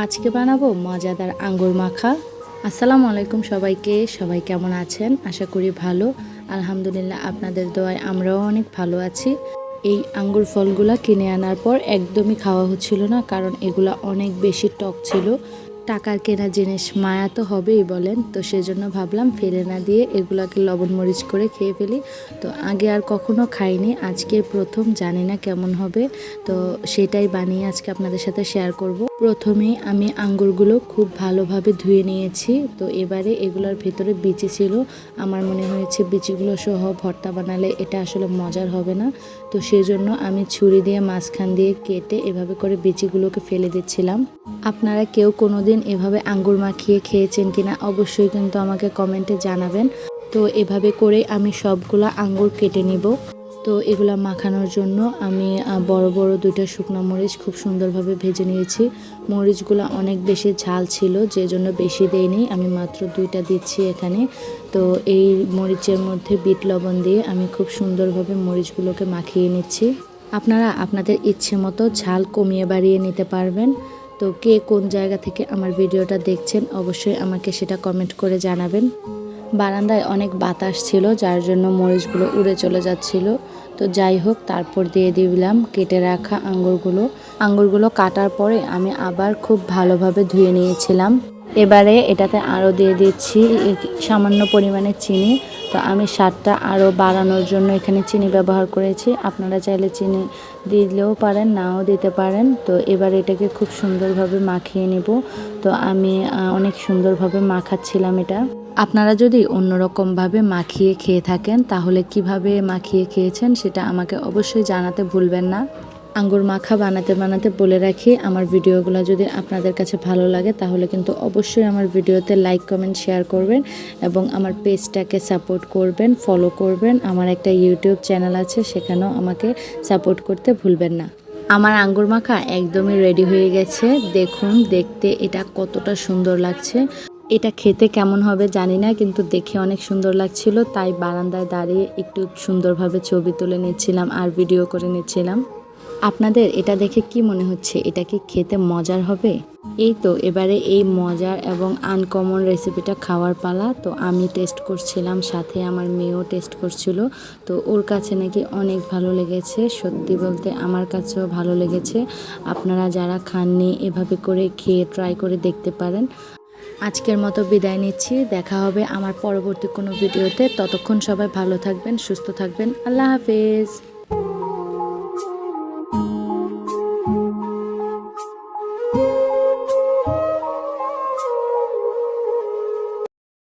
আজকে বানাবো মজাদার আঙ্গুর মাখা। আসসালামু আলাইকুম সবাইকে, সবাই কেমন আছেন? আশা করি ভালো। আলহামদুলিল্লাহ আপনাদের দোয়ায় আমরাও অনেক ভালো আছি। এই আঙ্গুর ফলগুলা কিনে আনার পর একদমই খাওয়া হচ্ছিল না, কারণ এগুলা অনেক বেশি টক ছিল। টাকার কেনা জিনিস মায়া তো হবেই বলেন, তো সেজন্য ভাবলাম ফেলে না দিয়ে এগুলাকে লবণ মরিচ করে খেয়ে ফেলি। তো আগে আর কখনো খাইনি, আজকে প্রথম জানি না কেমন হবে। তো সেটাই বানিয়ে আজকে আপনাদের সাথে শেয়ার করব। প্রথমেই আমি আঙ্গুরগুলো খুব ভালোভাবে ধুয়ে নিয়েছি। তো এবারে এগুলোর ভেতরে বিচি ছিল। আমার মনে হয়েছে বিচিগুলো সহ ভর্তা বানালে এটা আসলে মজার হবে না। তো সেজন্য আমি ছুরি দিয়ে মাঝখান দিয়ে কেটে এভাবে করে বিচিগুলোকে ফেলে দিচ্ছিলাম। আপনারা কেউ কোনো দিন এভাবে আঙ্গুর মাখিয়ে খেয়েছেন কিনা অবশ্যই কিন্তু আমাকে কমেন্টে জানাবেন। তো এভাবে করে আমি সবগুলা আঙ্গুর কেটে নিব। তো এগুলো মাখানোর জন্য আমি বড় বড় দুইটা শুকনো মরিচ খুব সুন্দরভাবে ভেজে নিয়েছি। মরিচগুলো অনেক বেশি ঝাল ছিল যে জন্য বেশি দেইনি। আমি মাত্র দুইটা দিচ্ছি এখানে। তো এই মরিচের মধ্যে বিট লবণ দিয়ে আমি খুব সুন্দরভাবে মরিচগুলোকে মাখিয়ে নিচ্ছি। আপনারা আপনাদের ইচ্ছে মতো ঝাল কমিয়ে বাড়িয়ে নিতে পারবেন। তো কে কোন জায়গা থেকে আমার ভিডিওটা দেখছেন, অবশ্যই আমাকে সেটা কমেন্ট করে জানাবেন। বারান্দায় অনেক বাতাস ছিল, যার জন্য মরিচগুলো উড়ে চলে যাচ্ছিল। তো যাই হোক, তারপর দিয়ে দিলাম কেটে রাখা আঙ্গুরগুলো। আঙ্গুরগুলো কাটার পরে আমি আবার খুব ভালোভাবে ধুয়ে নিয়েছিলাম। এবারে এটাতে আরও দিয়ে দিচ্ছি সামান্য পরিমাণে চিনি। তো আমি স্বাদটা আরও বাড়ানোর জন্য এখানে চিনি ব্যবহার করেছি। আপনারা চাইলে চিনি দিলেও পারেন, নাও দিতে পারেন। তো এবার এটাকে খুব সুন্দরভাবে মাখিয়ে নেব। তো আমি অনেক সুন্দরভাবে মাখাচ্ছিলাম এটা। আপনারা যদি অন্যরকমভাবে মাখিয়ে খেয়ে থাকেন, তাহলে কীভাবে মাখিয়ে খেয়েছেন সেটা আমাকে অবশ্যই জানাতে ভুলবেন না। আঙ্গুর মাখা বানাতে বানাতে বলে রাখি, আমার ভিডিওগুলো যদি আপনাদের কাছে ভালো লাগে, তাহলে কিন্তু অবশ্যই আমার ভিডিওতে লাইক কমেন্ট শেয়ার করবেন এবং আমার পেজটাকে সাপোর্ট করবেন ফলো করবেন। আমার একটা ইউটিউব চ্যানেল আছে, সেখানেও আমাকে সাপোর্ট করতে ভুলবেন না। আমার আঙ্গুর মাখা একদমই রেডি হয়ে গেছে। দেখুন, দেখতে এটা কতটা সুন্দর লাগছে। এটা খেতে কেমন হবে জানি না, কিন্তু দেখে অনেক সুন্দর লাগছিল, তাই বারান্দায় দাঁড়িয়ে একটু সুন্দরভাবে ছবি তুলে নিচ্ছিলাম আর ভিডিও করে নিচ্ছিলাম। আপনাদের এটা দেখে কি মনে হচ্ছে? এটা কি খেতে মজার হবে? এই তো, এবারে এই মজার এবং আনকমন রেসিপিটা খাওয়ার পালা। তো আমি টেস্ট করছিলাম, সাথে আমার মেয়েও টেস্ট করছিল। তো ওর কাছে নাকি অনেক ভালো লেগেছে, সত্যি বলতে আমার কাছেও ভালো লেগেছে। আপনারা যারা খাননি, এভাবে করে খেয়ে ট্রাই করে দেখতে পারেন। আজকের মতো বিদায় নিচ্ছি। দেখা হবে আমার পরবর্তী কোনো ভিডিওতে। ততক্ষণ সবাই ভালো থাকবেন, সুস্থ থাকবেন। আল্লাহ হাফেজ।